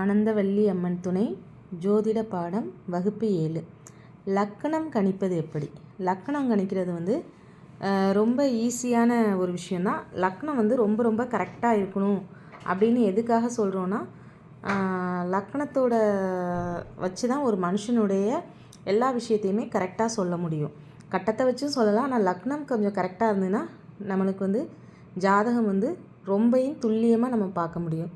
ஆனந்தவல்லி அம்மன் துணை ஜோதிட பாடம் வகுப்பு ஏழு. லக்கணம் கணிப்பது எப்படி? லக்கணம் கணிக்கிறது வந்து ரொம்ப ஈஸியான ஒரு விஷயந்தான் லக்னம் வந்து ரொம்ப ரொம்ப கரெக்டாக இருக்கணும் அப்படின்னு எதுக்காக சொல்கிறோன்னா லக்கணத்தோட வச்சு தான் ஒரு மனுஷனுடைய எல்லா விஷயத்தையுமே கரெக்டாக சொல்ல முடியும். கட்டத்தை வச்சும் சொல்லலாம் ஆனால் லக்னம் கொஞ்சம் கரெக்டாக இருந்ததுன்னா நம்மளுக்கு வந்து ஜாதகம் வந்து ரொம்பையும் துல்லியமாக நம்ம பார்க்க முடியும்.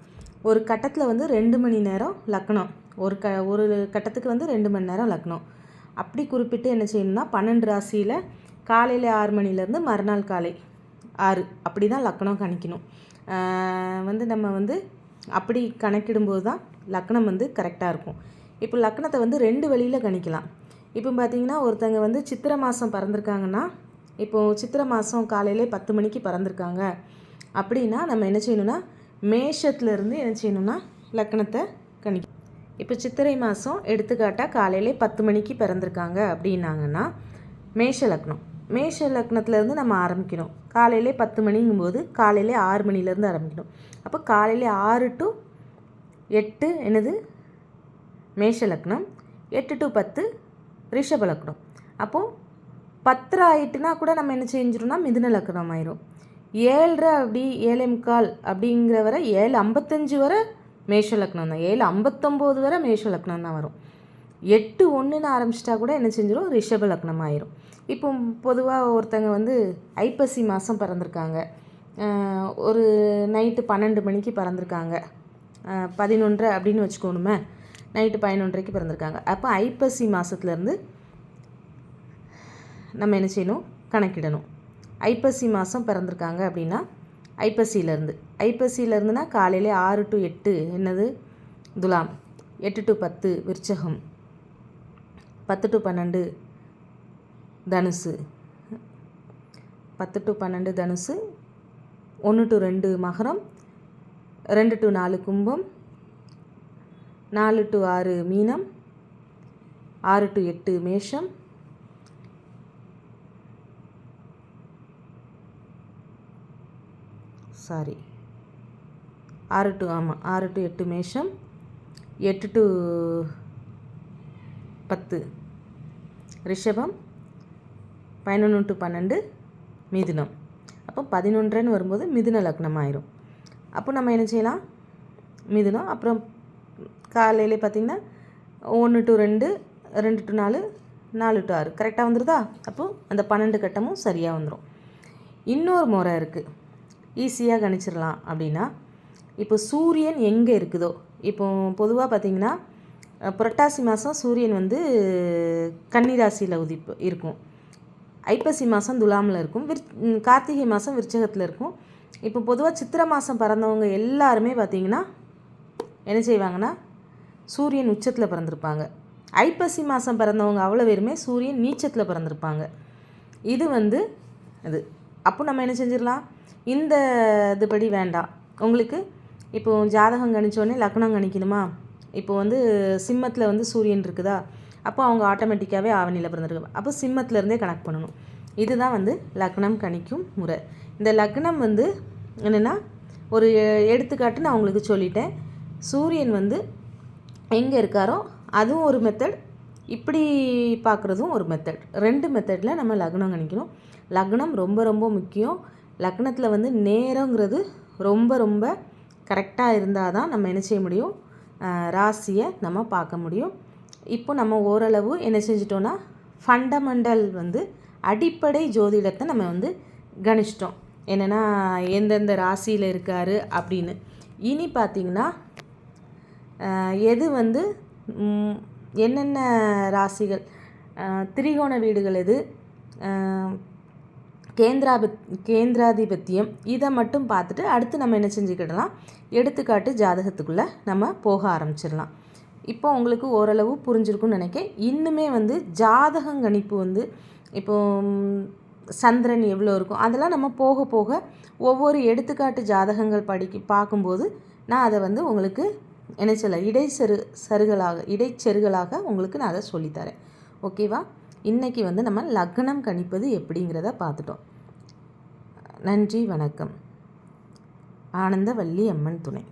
ஒரு கட்டத்தில் வந்து ரெண்டு மணி நேரம் லக்னம் ஒரு க ஒரு கட்டத்துக்கு வந்து ரெண்டு மணி நேரம் லக்னம் அப்படி குறிப்பிட்டு என்ன செய்யணும்னா பன்னெண்டு ராசியில் காலையில் ஆறு மணிலேருந்து மறுநாள் காலை ஆறு. அப்படி தான் லக்கணம் கணிக்கணும். வந்து நம்ம வந்து அப்படி கணக்கிடும்போது தான் லக்கணம் வந்து கரெக்டாக இருக்கும். இப்போ லக்கணத்தை வந்து ரெண்டு வழியில் கணிக்கலாம். இப்போ பார்த்திங்கன்னா ஒருத்தங்க வந்து சித்திரை மாதம் பிறந்திருக்காங்கன்னா இப்போது சித்திரை மாதம் காலையிலே பத்து மணிக்கு பிறந்திருக்காங்க. அப்படின்னா நம்ம என்ன செய்யணும்னா மேஷத்துலேருந்து என்ன செய்யணும்னா லக்கணத்தை கணிக்கும் இப்போ சித்திரை மாதம் எடுத்துக்காட்டால் காலையிலே பத்து மணிக்கு பிறந்திருக்காங்க அப்படின்னாங்கன்னா மேஷ லக்னம். மேஷ லக்னத்துலேருந்து நம்ம ஆரம்பிக்கணும். காலையிலே பத்து மணிங்கும்போது காலையிலே ஆறு மணிலேருந்து ஆரம்பிக்கணும். அப்போ காலையிலே ஆறு டு எட்டு என்னது? மேஷ லக்னம். எட்டு டு பத்து ரிஷப லக்னம். அப்போது பத்திர ஆயிட்டுனா கூட நம்ம என்ன செஞ்சிடோம்னா மிதுன லக்னம் ஆயிரும் ஏழரை அப்படி ஏழே முக்கால் அப்படிங்கிற வரை ஏழு ஐம்பத்தஞ்சு வரை மேஷ லக்னம் தான். ஏழு ஐம்பத்தொம்போது வரை மேஷ லக்னம் தான் வரும். எட்டு ஒன்றுன்னு ஆரம்பிச்சிட்டா கூட என்ன செஞ்சிடும் ரிஷப லக்னம் ஆயிரும். இப்போ பொதுவாக ஒருத்தங்க வந்து ஐப்பசி மாதம் பிறந்திருக்காங்க. ஒரு நைட்டு பன்னெண்டு மணிக்கு பிறந்திருக்காங்க. பதினொன்றரை அப்படின்னு வச்சுக்கோணுமே நைட்டு பதினொன்றரைக்கு பிறந்திருக்காங்க. அப்போ ஐப்பசி மாதத்துலேருந்து நம்ம என்ன செய்யணும்? கணக்கிடணும். ஐப்பசி மாதம் பிறந்திருக்காங்க அப்படின்னா ஐப்பசியிலேருந்து. ஐப்பசியிலேருந்துனா காலையில் ஆறு டு எட்டு என்னது? துலாம். எட்டு டு பத்து விருச்சகம். பத்து டு பன்னெண்டு தனுசு. பத்து டு பன்னெண்டு தனுசு. ஒன்று டு ரெண்டு மகரம். ரெண்டு டு நாலு கும்பம். நாலு டு ஆறு மீனம். ஆறு டு எட்டு மேஷம். சாரி. ஆறு டு ஆமாம் ஆறு டு எட்டு மேஷம் எட்டு டு பத்து ரிஷபம் பதினொன்று டு பன்னெண்டு மிதுனம். அப்போ பதினொன்றுன்னு வரும்போது மிதுன லக்னம் ஆயிரும் அப்போ நம்ம என்ன செய்யலாம்? மிதுனம் அப்புறம் காலையில் பார்த்திங்கன்னா ஒன்று டு ரெண்டு ரெண்டு டு நாலு நாலு டு ஆறு. கரெக்டாக வந்துடுதா அப்போது அந்த பன்னெண்டு கட்டமும் சரியாக வந்துடும் இன்னொரு முறை இருக்குது ஈஸியாக கணிச்சிடலாம் அப்படின்னா இப்போ சூரியன் எங்கே இருக்குதோ இப்போ பொதுவாக பார்த்திங்கன்னா புரட்டாசி மாதம் சூரியன் வந்து கன்னிராசியில் உதிப்பு இருக்கும். ஐப்பசி மாதம் துலாமில் இருக்கும். விர் கார்த்திகை மாதம் விருச்சகத்தில் இருக்கும். இப்போ பொதுவாக சித்திரை மாதம் பிறந்தவங்க எல்லாருமே பார்த்திங்கன்னா என்ன செய்வாங்கன்னா சூரியன் உச்சத்தில் பிறந்திருப்பாங்க. ஐப்பசி மாதம் பிறந்தவங்க அவ்வளோ பேருமே சூரியன் நீச்சத்தில் பிறந்திருப்பாங்க. இது வந்து அது அப்போ நம்ம என்ன செஞ்சிடலாம் இந்த இதுபடி வேண்டாம் உங்களுக்கு இப்போது ஜாதகம் கணிச்சோடனே லக்னம் கணிக்கணுமா? இப்போ வந்து சிம்மத்தில் வந்து சூரியன் இருக்குதா? அப்போ அவங்க ஆட்டோமேட்டிக்காகவே ஆவணியில் பிறந்திருக்கு அப்போ சிம்மத்துலேருந்தே கனெக்ட் பண்ணணும். இதுதான் வந்து லக்னம் கணிக்கும் முறை. இந்த லக்னம் வந்து என்னென்னா ஒரு எடுத்துக்காட்டு நான் உங்களுக்கு சொல்லிட்டேன். சூரியன் வந்து எங்கே இருக்காரோ அதுவும் ஒரு மெத்தட் இப்படி பார்க்குறதும் ஒரு மெத்தட் ரெண்டு மெத்தடில் நம்ம லக்னம் கணிக்கணும். லக்னம் ரொம்ப ரொம்ப முக்கியம். லக்னத்தில் வந்து நேரங்கிறது ரொம்ப ரொம்ப கரெக்டாக இருந்தால் தான் நம்ம என்ன செய்ய முடியும்? ராசியை நம்ம பார்க்க முடியும். இப்போ நம்ம ஓரளவு என்ன செஞ்சிட்டோன்னா ஃபண்டமெண்டல் வந்து அடிப்படை ஜோதிடத்தை நம்ம வந்து கணிச்சிட்டோம். என்னென்னா எந்தெந்த ராசியில் இருக்கார் அப்படின்னு. இனி பார்த்திங்கன்னா எது வந்து என்னென்ன ராசிகள் திரிகோண வீடுகள் எது கேந்திராபத் கேந்திராதிபத்தியம். இதை மட்டும் பார்த்துட்டு அடுத்து நம்ம என்ன செஞ்சுக்கிடலாம்? எடுத்துக்காட்டு ஜாதகத்துக்குள்ளே நம்ம போக ஆரம்பிச்சிடலாம். இப்போ உங்களுக்கு ஓரளவு புரிஞ்சிருக்கும்னு நினைக்கிறேன். இன்னுமே வந்து ஜாதகம் கணிப்பு வந்து இப்போ சந்திரன் எவ்வளோ இருக்கும் அதெல்லாம் நம்ம போக போக ஒவ்வொரு எடுத்துக்காட்டு ஜாதகங்கள் படிக்க பார்க்கும்போது நான் அதை வந்து உங்களுக்கு என்ன சொல்ல இடைச்செரு சருகளாக இடைச்செருகளாக உங்களுக்கு நான் அதை சொல்லித்தரேன். ஓகேவா? இன்றைக்கி வந்து நம்ம லக்னம் கணிப்பது எப்படிங்கிறத பார்த்துட்டோம். நன்றி வணக்கம். ஆனந்தவல்லி அம்மன் துணை.